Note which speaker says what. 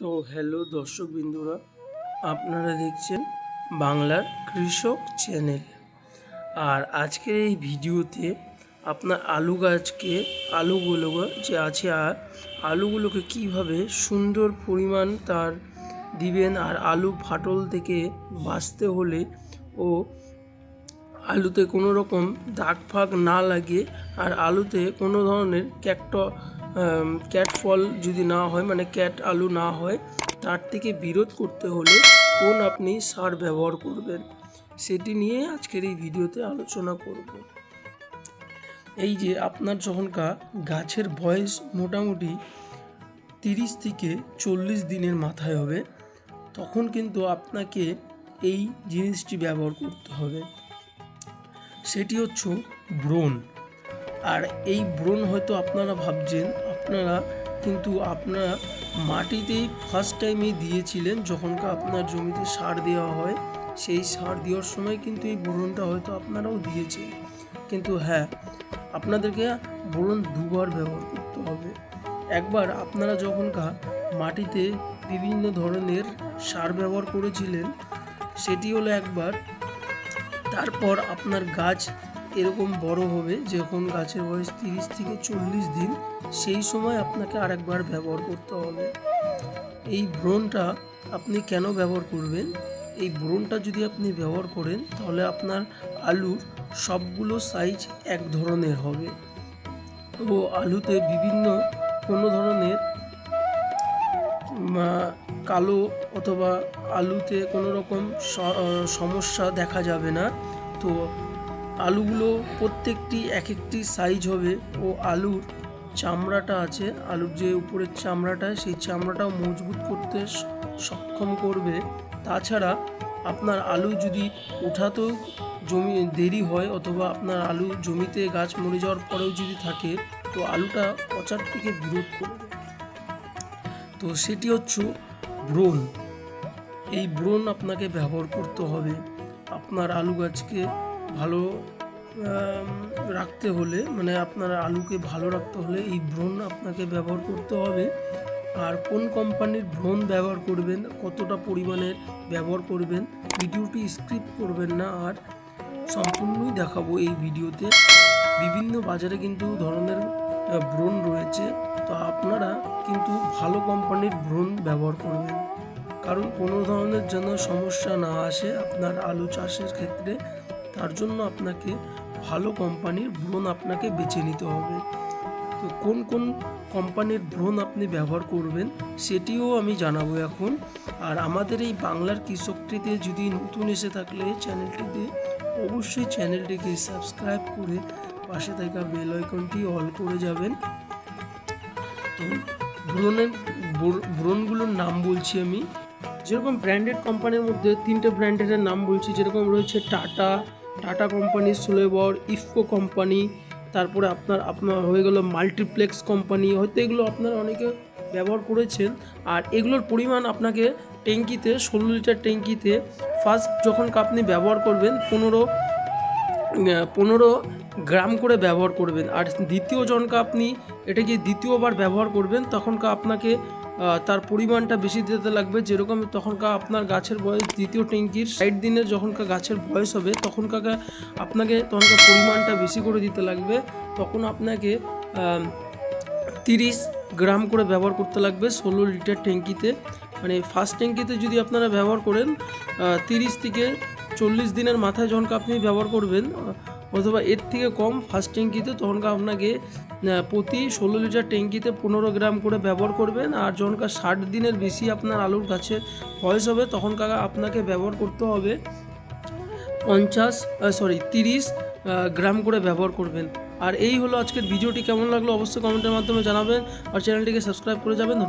Speaker 1: তো হ্যালো দর্শক বিন্দুরা আপনারা দেখছেন বাংলার কৃষক চ্যানেল আর আজকের এই ভিডিওতে আপনার আলু গাছকে আলুগুলো যে আছে আর আলুগুলোকে কীভাবে সুন্দর পরিমাণ তার দিবেন আর আলু ফাটল থেকে বাঁচতে হলে ও আলুতে কোনো রকম দাগ ফাগ না লাগে আর আলুতে কোনো ধরনের ক্যাট ক্যাট ফল যদি না হয় মানে ক্যাট আলু না হয়, তার থেকে বিরোধ করতে হলে কোন আপনি সার ব্যবহার করবেন? সেটি নিয়ে আজকের এই ভিডিওতে আলোচনা করব। এই যে আপনার যখনকার গাছের বয়স মোটামুটি তিরিশ থেকে চল্লিশ দিনের মাথায় হবে, তখন কিন্তু আপনাকে এই জিনিসটি ব্যবহার করতে হবে। সেটি হচ্ছে ব্রণ। আর এই ব্রণ হয়তো আপনারা ভাবছেন আপনারা কিন্তু আপনারা মাটিতেই ফার্স্ট টাইমেই দিয়েছিলেন যখনকার আপনার জমিতে সার দেওয়া হয়। সেই সার দেওয়ার সময় কিন্তু এই ব্রণটা হয়তো আপনারাও দিয়েছেন। কিন্তু হ্যাঁ আপনাদেরকে ব্রণ দুবার ব্যবহার করতে হবে। একবার আপনারা যখনকার মাটিতে বিভিন্ন ধরনের সার ব্যবহার করেছিলেন, সেটি হলো একবার, তারপর আপনার গাছ এরকম বড় হবে যখন গাছের বয়স তিরিশ থেকে চল্লিশ দিন, সেই সময় আপনাকে আরেকবার ব্যবহার করতে হবে। এই ব্রণটা আপনি কেন ব্যবহার করবেন? এই ব্রণটা যদি আপনি ব্যবহার করেন, তাহলে আপনার আলুর সবগুলো সাইজ এক ধরনের হবে। ও আলুতে বিভিন্ন কোনো ধরনের কালো অথবা আলুতে কোনো রকম সমস্যা দেখা যাবে না। তো আলুগুলো প্রত্যেকটি এক একটি সাইজ হবে ও আলুর চামড়াটা আছে। আলুর যে উপরের চামড়াটা, সেই চামড়াটাও মজবুত করতে সক্ষম করবে। তাছাড়া আপনার আলু যদি ওঠাতেও জমি, দেরি হয় অথবা আপনার আলু জমিতে গাছ মরে যাওয়ার পরেও যদি থাকে, তো আলুটা পচার থেকে বিরোধ করবে তো সেটি হচ্ছে ব্রণ। এই ব্রণ আপনাকে ব্যবহার করতে হবে। আপনার আলু গাছকে ভালো রাখতে হলে মানে আপনার আলুকে ভালো রাখতে হলে এই ব্রণ আপনাকে ব্যবহার করতে হবে। আর কোন কোম্পানির ব্রণ ব্যবহার করবেন, কতটা পরিমাণের ব্যবহার করবেন, ভিডিওটি স্ক্রিপ্ট করবেন না। আর সম্পূর্ণই দেখাবো এই ভিডিওতে। বিভিন্ন বাজারে কিন্তু ধরনের ব্রণ রয়েছে। তো আপনারা কিন্তু ভালো কোম্পানির ব্রণ ব্যবহার করবেন। কারণ কোনো ধরনের যেন সমস্যা না আসে আপনার আলু চাষের ক্ষেত্রে, তার জন্য আপনাকে ভালো কোম্পানির ব্রণ আপনাকে বেছে নিতে হবে। তো কোন কোন কোম্পানির ব্রণ আপনি ব্যবহার করবেন সেটিও আমি জানাব এখন। আর আমাদের এই বাংলার কৃষকটিতে যদি নতুন এসে থাকলে চ্যানেলটিতে অবশ্যই চ্যানেলটিকে সাবস্ক্রাইব করে পাশে থাকা বেল আইকনটি অল করে যাবেন। তো ব্রণের ব্র- ব্রণগুলোর নাম বলছি আমি। যেরকম ব্র্যান্ডেড কোম্পানির মধ্যে তিনটে ব্র্যান্ডেডের নাম বলছি, যেরকম রয়েছে টাটা টাটা কোম্পানি সুলেবর ইফকো কোম্পানি তারপরে আপনার আপনার হয়ে গেল মাল্টিপ্লেক্স কোম্পানি হয়তো এগুলো আপনারা অনেকে ব্যবহার করেছেন। আর এগুলোর পরিমাণ আপনাকে ট্যাঙ্কিতে, ষোলো লিটার ট্যাঙ্কিতে ফার্স্ট যখন আপনি ব্যবহার করবেন, পনেরো পনেরো গ্রাম করে ব্যবহার করবেন। আর দ্বিতীয় জনকা আপনি এটাকে দ্বিতীয়বার ব্যবহার করবেন, তখনকার আপনাকে তার পরিমাণটা বেশি দিতে লাগবে। যেরকম তখনকার আপনার গাছের বয়স, দ্বিতীয় ট্যাঙ্কির ষাট দিনের যখনকার গাছের বয়স হবে, তখনকার আপনাকে তখনকার পরিমাণটা বেশি করে দিতে লাগবে। তখন আপনাকে তিরিশ গ্রাম করে ব্যবহার করতে লাগবে ষোলো লিটার ট্যাঙ্কিতে। মানে ফার্স্ট ট্যাঙ্কিতে যদি আপনারা ব্যবহার করেন তিরিশ থেকে চল্লিশ দিনের মাথায় যখন আপনি ব্যবহার করবেন, অথবা এর থেকে কম ফার্স্ট ট্যাঙ্কিতে তখনকার আপনাকে প্রতি ষোলো লিটার ট্যাঙ্কিতে পনেরো গ্রাম করে ব্যবহার করবেন। আর যখনকার ষাট দিনের বেশি আপনার আলুর গাছের বয়স হবে তখনকার আপনাকে ব্যবহার করতে হবে পঞ্চাশ সরি তিরিশ গ্রাম করে ব্যবহার করবেন। আর এই হলো আজকের ভিডিওটি। কেমন লাগল অবশ্যই কমেন্টের মাধ্যমে জানাবেন। আর চ্যানেলটিকে সাবস্ক্রাইব করে যাবেন।